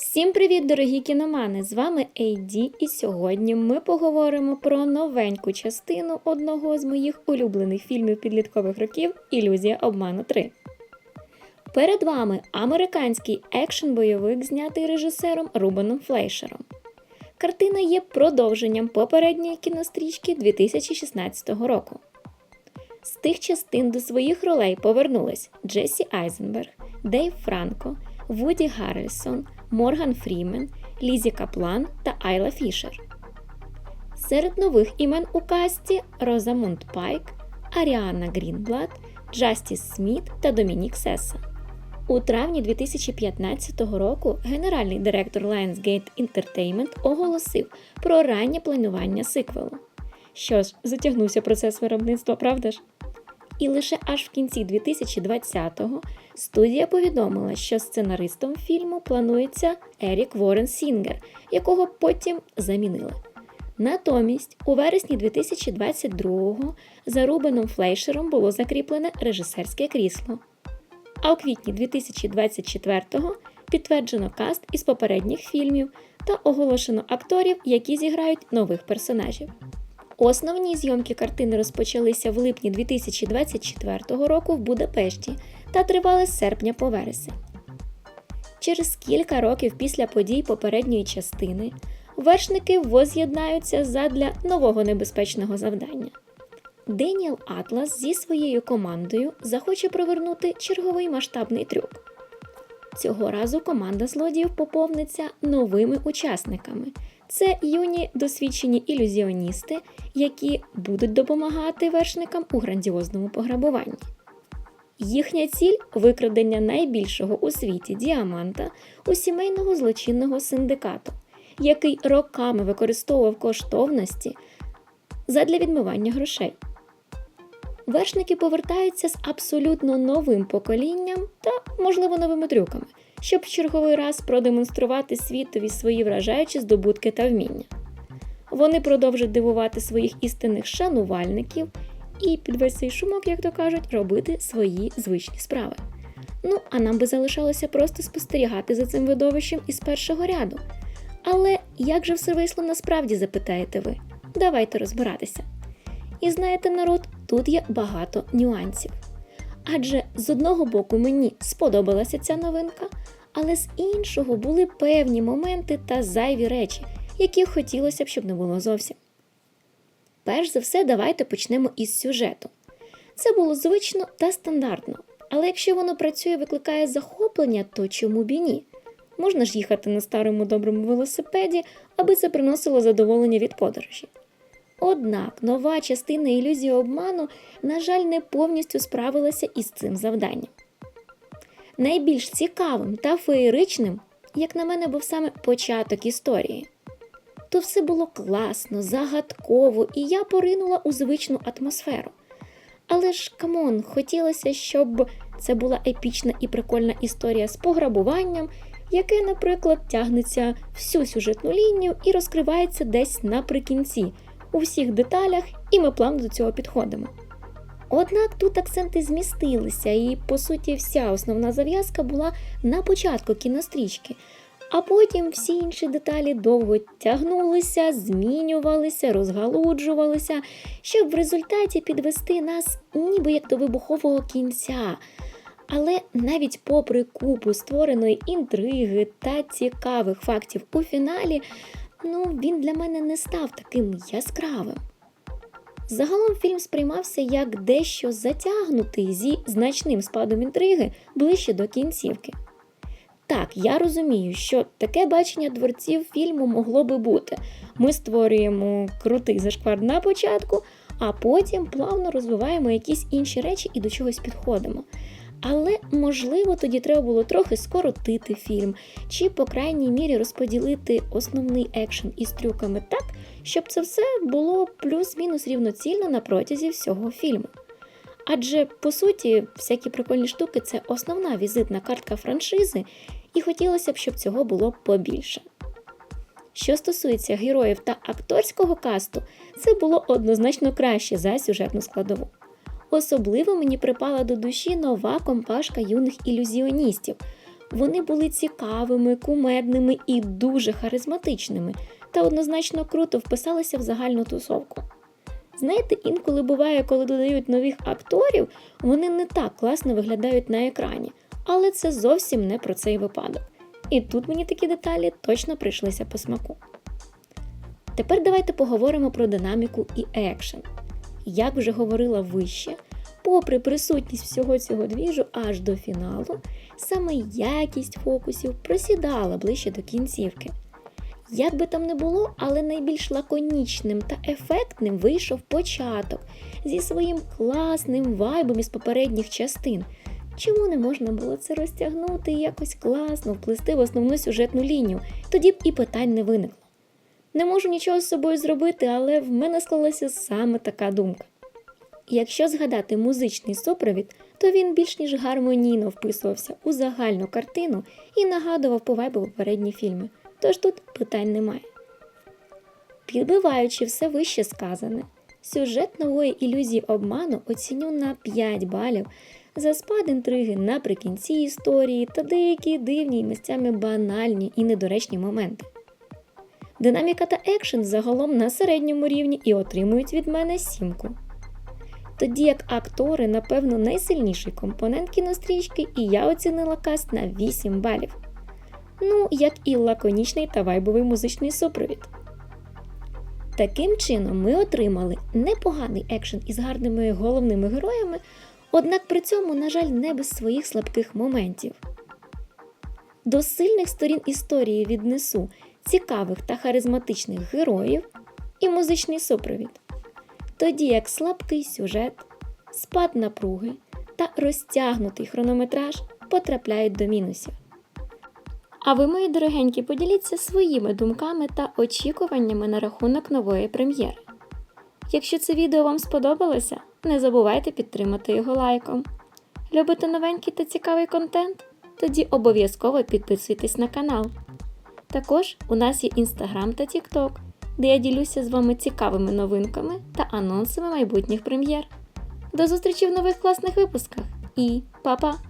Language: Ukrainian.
Всім привіт, дорогі кіномани! З вами Ейді, і сьогодні ми поговоримо про новеньку частину одного з моїх улюблених фільмів підліткових років Ілюзія обману 3. Перед вами американський екшн-бойовик, знятий режисером Рубеном Флейшером. Картина є продовженням попередньої кінострічки 2016 року. З тих частин до своїх ролей повернулись Джесі Айзенберг, Дейв Франко, Вуді Гаррельсон, Морган Фрімен, Лізі Каплан та Айла Фішер. Серед нових імен у касті Розамунд Пайк, Аріана Грінблад, Джастіс Сміт та Домінік Сеса. У травні 2015 року генеральний директор Lionsgate Entertainment оголосив про раннє планування сиквелу. Що ж, затягнувся процес виробництва, правда ж? І лише аж в кінці 2020-го студія повідомила, що сценаристом фільму планується Ерік Ворен Сінгер, якого потім замінили. Натомість, у вересні 2022-го за Рубеном Флейшером було закріплене режисерське крісло. А у квітні 2024-го підтверджено каст із попередніх фільмів та оголошено акторів, які зіграють нових персонажів. Основні зйомки картини розпочалися в липні 2024 року в Будапешті та тривали з серпня по вересень. Через кілька років після подій попередньої частини вершники воз'єднаються задля нового небезпечного завдання. Деніел Атлас зі своєю командою захоче провернути черговий масштабний трюк. Цього разу команда злодіїв поповниться новими учасниками. Це юні досвідчені ілюзіоністи, які будуть допомагати вершникам у грандіозному пограбуванні. Їхня ціль викрадення найбільшого у світі діаманта у сімейного злочинного синдикату, який роками використовував коштовності задля відмивання грошей. Вершники повертаються з абсолютно новим поколінням та, можливо, новими трюками, щоб в черговий раз продемонструвати світові свої вражаючі здобутки та вміння. Вони продовжать дивувати своїх істинних шанувальників і під весь цей шумок, як то кажуть, робити свої звичні справи. Ну, а нам би залишалося просто спостерігати за цим видовищем із першого ряду. Але як же все вийшло насправді, запитаєте ви? Давайте розбиратися. І знаєте, народ, тут є багато нюансів. Адже з одного боку мені сподобалася ця новинка, але з іншого були певні моменти та зайві речі, які хотілося б, щоб не було зовсім. Перш за все, давайте почнемо із сюжету. Це було звично та стандартно, але якщо воно працює, і викликає захоплення, то чому б і ні? Можна ж їхати на старому доброму велосипеді, аби це приносило задоволення від подорожі. Однак нова частина ілюзії обману, на жаль, не повністю справилася із цим завданням. Найбільш цікавим та феєричним, як на мене, був саме початок історії. То все було класно, загадково, і я поринула у звичну атмосферу. Але ж камон, хотілося, щоб це була епічна і прикольна історія з пограбуванням, яке, наприклад, тягнеться всю сюжетну лінію і розкривається десь наприкінці у всіх деталях, і ми плавно до цього підходимо. Однак тут акценти змістилися, і, по суті, вся основна зав'язка була на початку кінострічки, а потім всі інші деталі довго тягнулися, змінювалися, розгалуджувалися, щоб в результаті підвести нас ніби як до вибухового кінця. Але навіть попри купу створеної інтриги та цікавих фактів у фіналі, ну він для мене не став таким яскравим. Загалом фільм сприймався як дещо затягнутий зі значним спадом інтриги ближче до кінцівки. Так, я розумію, що таке бачення дворців фільму могло би бути. Ми створюємо крутий зашквар на початку, а потім плавно розвиваємо якісь інші речі і до чогось підходимо. Але, можливо, тоді треба було трохи скоротити фільм, чи, по крайній мірі, розподілити основний екшен із трюками так, щоб це все було плюс-мінус рівноцільно на протязі всього фільму. Адже, по суті, всякі прикольні штуки це основна візитна картка франшизи, і хотілося б, щоб цього було побільше. Що стосується героїв та акторського касту, це було однозначно краще за сюжетну складову. Особливо мені припала до душі нова компашка юних ілюзіоністів. Вони були цікавими, кумедними і дуже харизматичними, та однозначно круто вписалися в загальну тусовку. Знаєте, інколи буває, коли додають нових акторів, вони не так класно виглядають на екрані, але це зовсім не про цей випадок. І тут мені такі деталі точно прийшлися по смаку. Тепер давайте поговоримо про динаміку і екшен. Як вже говорила вище, попри присутність всього цього двіжу аж до фіналу, саме якість фокусів просідала ближче до кінцівки. Як би там не було, але найбільш лаконічним та ефектним вийшов початок зі своїм класним вайбом із попередніх частин. Чому не можна було це розтягнути і якось класно вплести в основну сюжетну лінію? Тоді б і питань не виникло. Не можу нічого з собою зробити, але в мене склалася саме така думка. Якщо згадати музичний супровід, то він більш ніж гармонійно вписувався у загальну картину і нагадував по вайбу попередні фільми, тож тут питань немає. Підбиваючи все вище сказане, сюжет нової ілюзії обману оціню на 5 балів за спад інтриги наприкінці історії та деякі дивні і місцями банальні і недоречні моменти. Динаміка та екшен загалом на середньому рівні і отримують від мене сімку. Тоді як актори, напевно, найсильніший компонент кінострічки, і я оцінила каст на 8 балів. Ну, як і лаконічний та вайбовий музичний супровід. Таким чином, ми отримали непоганий екшен із гарними головними героями, однак при цьому, на жаль, не без своїх слабких моментів. До сильних сторін історії віднесу цікавих та харизматичних героїв і музичний супровід, тоді як слабкий сюжет, спад напруги та розтягнутий хронометраж потрапляють до мінусів. А ви, мої дорогенькі, поділіться своїми думками та очікуваннями на рахунок нової прем'єри. Якщо це відео вам сподобалося, не забувайте підтримати його лайком. Любите новенький та цікавий контент? Тоді обов'язково підписуйтесь на канал. Також у нас є інстаграм та тікток, де я ділюся з вами цікавими новинками та анонсами майбутніх прем'єр. До зустрічі в нових класних випусках і па-па!